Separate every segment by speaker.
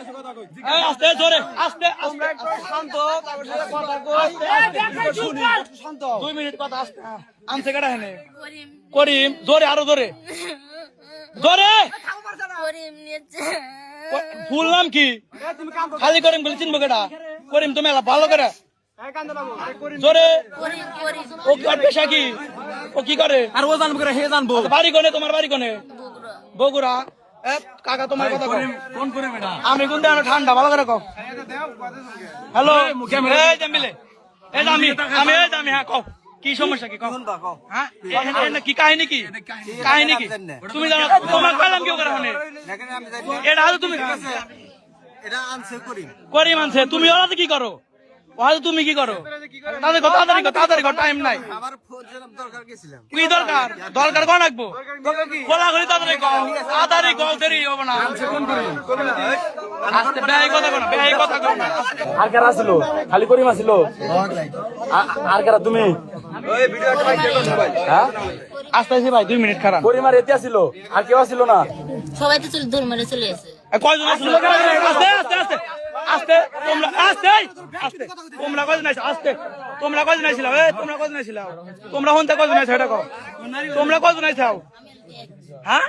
Speaker 1: আস্তে জোরে আস্তে আস্তে।
Speaker 2: শান্ত তারপর কথা কই শুনি। শান্ত।
Speaker 1: দুই মিনিট কথা আস্তে। আনছে কেডা হেনে?
Speaker 3: করিম।
Speaker 1: করিম জোরে আরও জোরে। জোরে!
Speaker 3: করিম
Speaker 1: ফুল নাম কি? খালি করিম বলে চিনবো কেডা? করিম তুমি এলা ভালো করে। জোরে।
Speaker 3: করিম করিম।
Speaker 1: ও কি পেশা কি? ও কি করে?
Speaker 2: আর ও জানব করে হে জানব।
Speaker 1: বাড়ি কোনে? তোমার বাড়ি কোনে?
Speaker 3: বগুড়া।
Speaker 1: কাকা তোমার কথা
Speaker 2: ফোন করে
Speaker 1: আমি কোন দেওয়া ঠান্ডা ভালো করে কও। হ্যালো? এই জামিলে। এই জামি আমি এই জামি হ্যাঁ কও। কি সমস্যা কি হ্যাঁ? কি? কাহিনী কি? কাহিনী। কি? তুমি জানো তোমার কইলাম কি করে হনে এটা তুমি
Speaker 4: এটা আনছে
Speaker 1: তুমি ওরাতে কি করো? হয়তো তুমি কি করো? তাদের কথা তাড়াতাড়ি কর, তাড়াতাড়ি টাইম নাই।
Speaker 4: আমার ফোন দরকার গেছিলাম।
Speaker 1: কি দরকার? দরকার কোন রাখব? খোলা খোলি তাড়াতাড়ি কও তাড়াতাড়ি কও দেরি হবে না। আস্তে বেয়াই কথা কো না কথা কো
Speaker 2: আর কারা ছিল? খালি করিম আছিল আর কারা? তুমি? হ্যাঁ?
Speaker 1: আস্তে আস্তে ভাই দুই মিনিট খারাপ।
Speaker 2: করিম আর এতে ছিল? আর কেউ ছিল না?
Speaker 3: সবাই তো চলে দৌড় মেরে চলে গেছে।
Speaker 1: কয়জন আসলো আস্তে আস্তে আস্তে। আস্তে, তোমরা আস্তে আস্তে। তোমরা কজন আইছো? আস্তে। তোমরা কজন আইছিল? এ তোমরা কজন আইছিল? তোমরা হন্তে কজন আইছো, এটা কও। তোমরা কজন আইছো? হ্যাঁ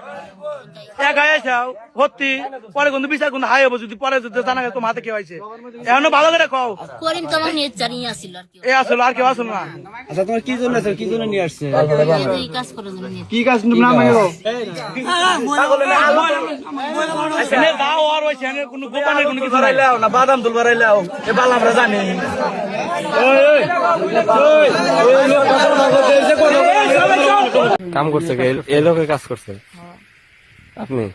Speaker 1: এক হাই আইছাও ভর্তি পরে কিন্তু বিচার কিন্তু হাই হব যদি পরে যদি জানা গেছে তোমার হাতে কেউ আইছে এখনও ভালো করে কও
Speaker 3: করিম তো নিয়ে চালিয়ে আসছিল কি
Speaker 1: এ আসলো আর কেউ আসলো না
Speaker 2: আচ্ছা তোমার কি জন্য কি জন্য নিয়ে আসছে
Speaker 3: কাজ করার জন্য
Speaker 2: কি কাজ নাম গেলো
Speaker 1: দাও আর ওই সেনে কোনো গোপানের কোনো কিছু নাই
Speaker 2: না বাদাম দুল বাড়াইলাও এ বাল আমরা জানি
Speaker 5: কাম করছে কে? এই লোকে কাজ করছে। আপনি?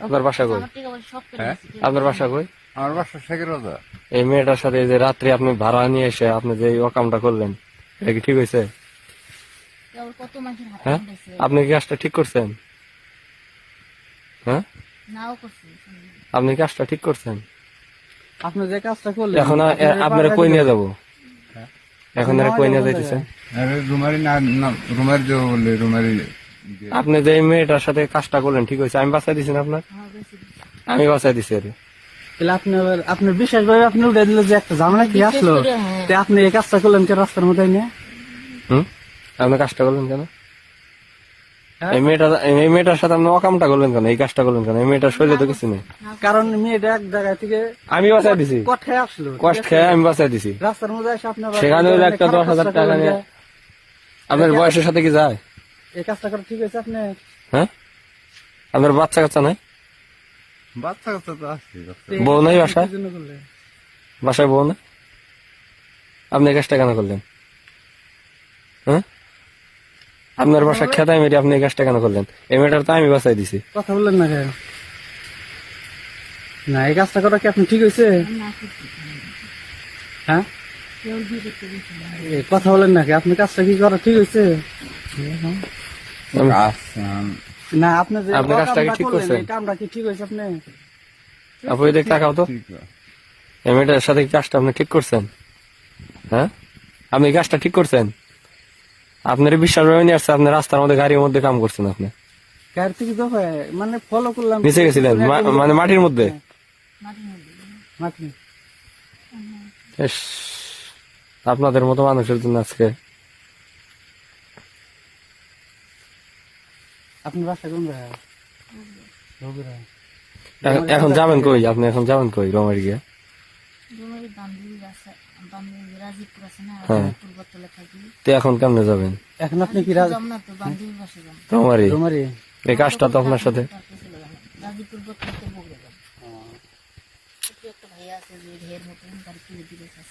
Speaker 5: আপনার বাসা কই?
Speaker 3: নিয়েছে।
Speaker 5: আপনার বাসা কই?
Speaker 4: আমার বাসা শেখের
Speaker 5: এই মেয়েটার সাথে যে রাত্রে আপনি ভাড়া নিয়ে এসে আপনি যে অকামটা করলেন এটা কি ঠিক হয়েছে? হ্যাঁ? আপনি কি কাজটা ঠিক করছেন? হ্যাঁ? আপনি কাজটা ঠিক করছেন?
Speaker 2: আপনি যে কাজটা করলেন
Speaker 5: এখন আপনারা কই নিয়ে যাব? এখন আর কই নিয়ে যাইতেছে?
Speaker 4: রুমারি না রুমারি যে বলে রুমারি
Speaker 5: আপনি যে মেয়েটার সাথে কাজটা করলেন ঠিক হয়েছে। আমি বাঁচাই দিছি না আপনার? আমি বাঁচাই দিছি আরে
Speaker 2: তাহলে আপনি আবার আপনার বিশেষভাবে আপনি উঠে দিল যে একটা ঝামেলা কি আসলো?
Speaker 3: হ্যাঁ।
Speaker 2: তে আপনি এই কাজটা করলেন কি রাস্তার মধ্যে নিয়ে
Speaker 5: হুম? আপনি কাজটা করলেন কেন?
Speaker 2: হ্যাঁ?
Speaker 5: এই মেয়েটা এই মেয়েটার সাথে আপনি অকামটা করলেন কেন? এই কাজটা করলেন কেন? এই মেয়েটার শরীরে তো কিছু নেই।
Speaker 2: কারণ মেয়েটা এক জায়গা থেকে
Speaker 5: আমি বাঁচাই দিছি।
Speaker 2: কঠায় আসলো
Speaker 5: কষ্ট খেয়ে আমি বাঁচাই দিছি।
Speaker 2: রাস্তার মধ্যে এসে আপনি
Speaker 5: সেখানে হইল একটা দশ হাজার টাকা নিয়ে। আপনার বয়সের সাথে কি যায়?
Speaker 2: এই কাজটা করা ঠিক আছে আপনি?
Speaker 5: হ্যাঁ? আপনার বাচ্চা কাচ্চা নাই?
Speaker 4: বাচ্চা কাচ্চা তো আছে
Speaker 5: বউ নাই বাসায়? বাসায় বউ না আপনি এই কাজটা কেন করলেন? হ্যাঁ? আপনার বাসা খেতায় মেরে আপনি এই কাজটা কেন করলেন? এই মেয়েটার তো আমি বাঁচাই দিছি।
Speaker 2: কথা বললেন না কেন? না এই কাজটা করা কি আপনি ঠিক হয়েছে? হ্যাঁ? কথা বলেন নাকি আপনি কাজটা কি করা ঠিক হয়েছে? না আপনি যে
Speaker 5: আপনি কাজটা কি ঠিক করছেন?
Speaker 2: কামটা কি ঠিক হয়েছে আপনি?
Speaker 5: আপু এদিক তাকাও তো। এই মেয়েটার সাথে কাজটা আপনি ঠিক করছেন? হ্যাঁ? আপনি কাজটা ঠিক করছেন? আপনার বিশ্বাস ভাবে নিয়ে আসছে আপনি রাস্তার মধ্যে গাড়ির মধ্যে কাম করছেন আপনি।
Speaker 2: গাড়ি থেকে দফা মানে ফলো করলাম।
Speaker 5: নিচে গেছিলেন মানে মাটির মধ্যে? আপনাদের মতো মানুষের জন্য আজকে।
Speaker 2: আপনি বাসা কোন
Speaker 5: এখন- এখন যাবেন কই? আপনি এখন যাবেন কই রমারি গিয়ে? তো এখন কেমনে যাবেন?
Speaker 2: এখন আপনি কি রাজ-
Speaker 3: তো বান্ধবীর বাসা যাম
Speaker 5: রমারি
Speaker 2: রোমারি
Speaker 5: এই কাজটা তো আপনার সাথে।
Speaker 3: একটা ভাইয়া আছে যে ঢের মতন গাড়ি কিনে দিলে যাব।